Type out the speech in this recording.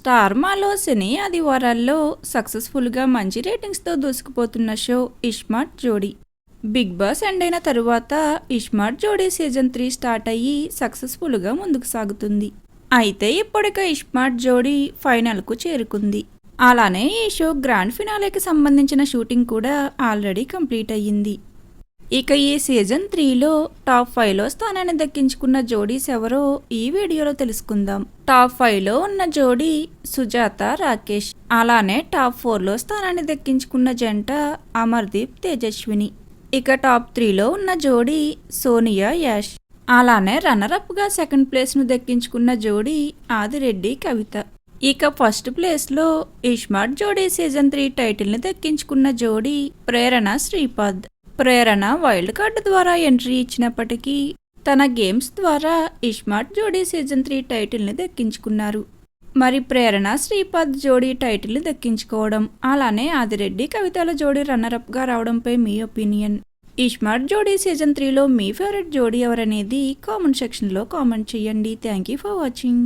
Star మాలో సినీ ఆదివారాల్లో సక్సెస్ఫుల్గా మంచి రేటింగ్స్తో దూసుకుపోతున్న షో ఇష్మార్ట్ జోడీ. బిగ్ బాస్ ఎండ్ అయిన తరువాత ఇష్మార్ట్ జోడీ సీజన్ త్రీ స్టార్ట్ అయ్యి సక్సెస్ఫుల్గా ముందుకు సాగుతుంది. అయితే ఇప్పటిక ఇష్మార్ట్ జోడీ ఫైనల్కు చేరుకుంది. అలానే ఈ షో గ్రాండ్ ఫినాలేకి సంబంధించిన షూటింగ్ కూడా ఆల్రెడీ కంప్లీట్ అయ్యింది. ఇక ఈ సీజన్ త్రీలో టాప్ ఫైవ్లో స్థానాన్ని దక్కించుకున్న జోడీస్ ఎవరో ఈ వీడియోలో తెలుసుకుందాం. టాప్ ఫైవ్లో ఉన్న జోడీ సుజాత రాకేష్. అలానే టాప్ ఫోర్లో స్థానాన్ని దక్కించుకున్న జంట అమర్దీప్ తేజస్విని. ఇక టాప్ త్రీలో ఉన్న జోడీ సోనియా యాష్. అలానే రన్నరప్గా సెకండ్ ప్లేస్ను దక్కించుకున్న జోడీ ఆదిరెడ్డి కవిత. ఇక ఫస్ట్ ప్లేస్లో ఇష్మార్ట్ జోడీ సీజన్ త్రీ టైటిల్ని దక్కించుకున్న జోడీ Prerana Sripad. Prerana wild card entry entry ఇచ్చినప్పటికీ తన గేమ్స్ ద్వారా ఇష్మార్ట్ జోడీ సీజన్ త్రీ టైటిల్ని దక్కించుకున్నారు. మరి ప్రేరణ శ్రీపాద్ జోడీ టైటిల్ని దక్కించుకోవడం అలానే ఆదిరెడ్డి కవితల జోడీ రన్నరప్గా రావడంపై మీ ఒపీనియన్? ఇష్మార్ట్ జోడీ సీజన్ త్రీలో మీ ఫేవరెట్ జోడీ ఎవరనేది కామెంట్ సెక్షన్లో కామెంట్ చేయండి. Thank you for watching.